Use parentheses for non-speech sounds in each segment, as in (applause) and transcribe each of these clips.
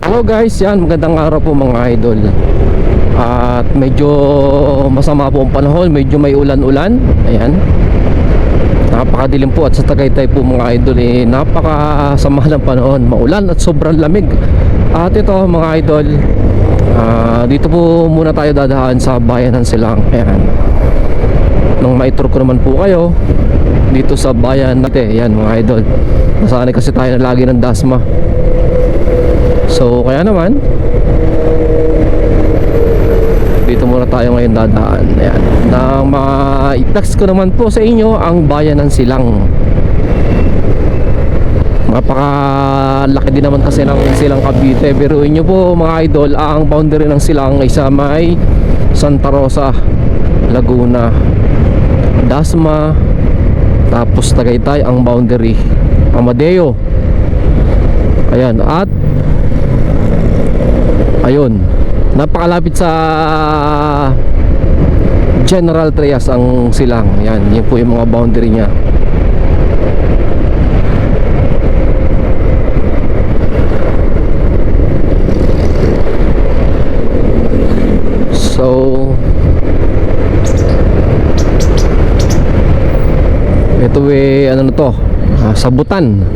Hello guys, yan magandang araw po mga idol. At medyo masama po ang panahon, medyo may ulan-ulan. Ayan. Napakadilim po at sa Tagaytay po mga idol eh, napakasama ng panahon, maulan at sobrang lamig. At ito mga idol, ah, dito po muna tayo dadaan sa bayan ng Silang. Ayan. Nung maitur ko naman po kayo dito sa bayan natin, yan mga idol. Nasanay kasi tayo na lagi ng dasma. Kaya naman. Dito muna tayo ngayon dadaan. Ayan. Na ma-text ko naman po sa inyo Ang bayan ng Silang. Napakalaki din naman kasi ng Silang Cavite. Pero inyo po mga idol Ang boundary ng Silang ay sa may Santa Rosa Laguna Dasma Tapos Tagaytay ang boundary Amadeo. Ayan at Ayun. Napakalapit sa General Trias ang silang. Yan, yun po yung mga boundary niya. So Ito eh ano na to? Ah, sabutan.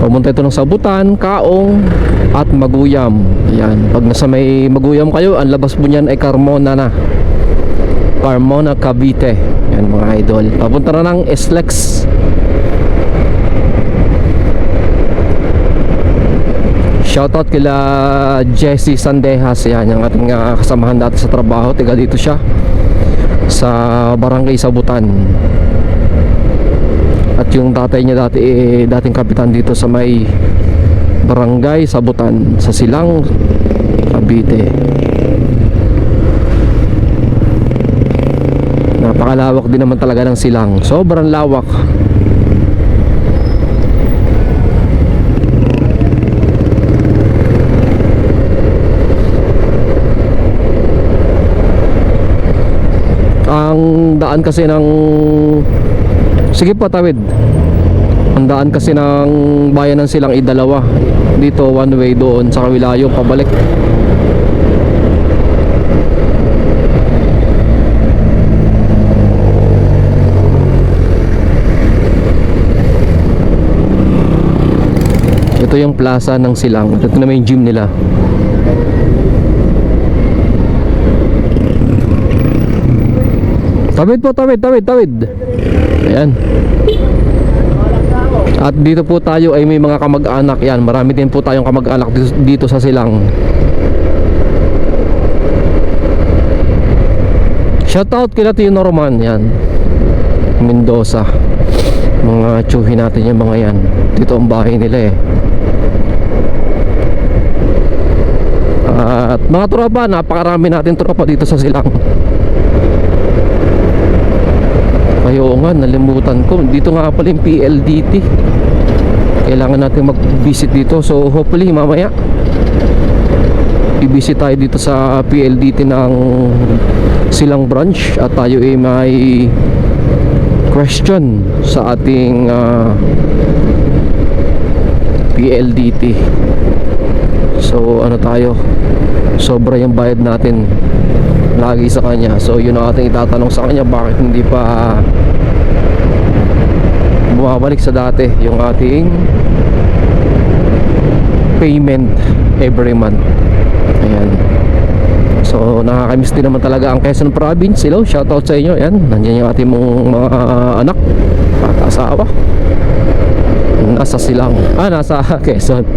Pumunta ito ng Sabutan, Kaong at Maguyam. Yan. Pag nasa may Maguyam kayo, ang labas po niyan ay Carmona na. Carmona, Cavite. Yan mga idol. Papunta na ng Eslex. Shoutout kila Jesse Sandejas. Yan, yung ating ah, kasamahan dati sa trabaho. Tiga dito siya. Sa Barangay Sabutan. Yung tatay niya dati eh, dating kapitan dito sa may barangay Sabutan sa Silang Cavite. Napakalawak din naman talaga ng Silang. Sobrang lawak. Ang daan kasi ng Sige po, tawid. Ang daan kasi ng bayan ng silang idalawa. Dito one way doon sa kawilayo pabalik. Ito yung plaza ng silang. Ito naman yung gym nila. Tawid po, tawid, tawid, tawid. Ayan. At dito po tayo ay may mga kamag-anak yan. Marami din po tayong kamag-anak dito, dito sa silang. Shoutout kila Tio Norman yan. Mendoza. Mga tsuhi natin yung mga yan. Dito ang bahay nila eh. At mga tropa, napakarami natin tropa dito sa silang. Ayo nga, nalimutan ko. Dito nga pala yung PLDT. Kailangan natin mag-visit dito. So, hopefully, mamaya i-visit tayo dito sa PLDT ng silang branch at tayo ay may question sa ating ah, PLDT. So, ano tayo? Sobra yung bayad natin lagi sa kanya so yun ang ating itatanong sa kanya bakit hindi pa bumabalik sa dati yung ating payment every month. Ayan. So nakakamiss din naman talaga ang Quezon Province. Hello shoutout sa inyo. Ayan nandiyan yung ating mga anak at asawa. Nasa silang ah nasa (laughs) Quezon.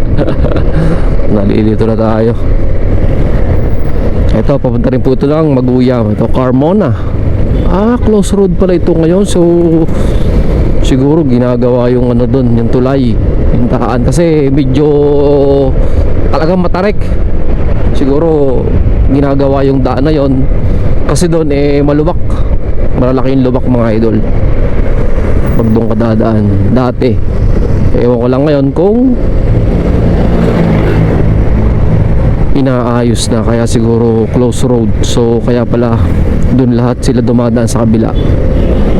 (laughs) Nalilito na tayo. Ito, papunta rin po ito ng Maguyam. Ito, Carmona. Ah, close road pala ito ngayon. So, siguro ginagawa yung ano doon, yung tulay. Yung daan. Kasi medyo talagang matarik. Siguro ginagawa yung daan na yon Kasi doon eh malubak. Malalaki yung lubak mga idol. Pag doon ka dadaan. Dati. Ewan ko lang ngayon kung inaayos na kaya siguro close road. So kaya pala dun lahat sila dumadaan sa kabila.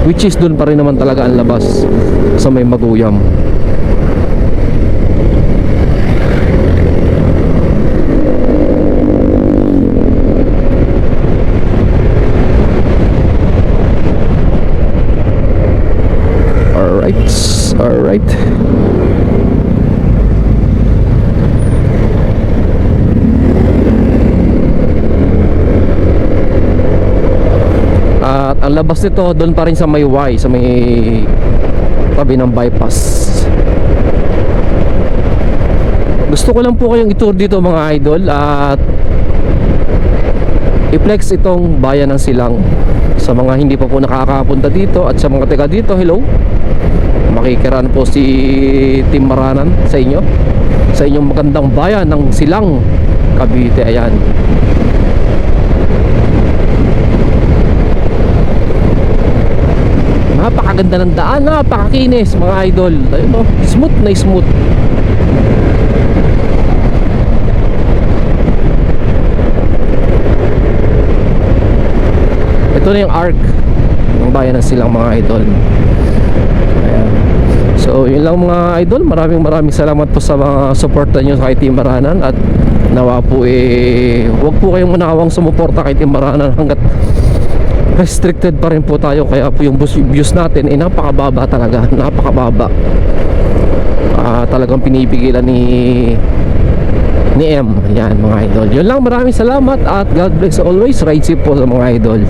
Which is dun pa rin naman talaga ang labas sa may maguyam. Alright, alright. Labas nito doon pa rin sa may Y sa may tabi ng bypass. Gusto ko lang po kayong itour dito mga idol at i-flex itong bayan ng Silang. Sa mga hindi pa po nakakapunta dito at sa mga taga dito hello? Makikiraan po si Tim Maranan sa inyo. Sa inyong magandang bayan ng Silang Cavite ayan napakaganda ng daan napakakinis mga idol. Ayun no smooth na smooth. Ito na yung arc ng bayan ng silang mga idol. Ayan. so yun lang mga idol. Maraming maraming salamat po sa mga suporta nyo kay Team Maranan at nawa po eh huwag po kayong manawang sumuporta kay Team Maranan hanggat restricted pa rin po tayo kaya po yung views natin ay napakababa talaga (laughs) napakababa. Ah, talagang pinipigilan ni ni M. Yan mga idol. Yun lang maraming salamat at God bless always. Ride safe po sa mga idol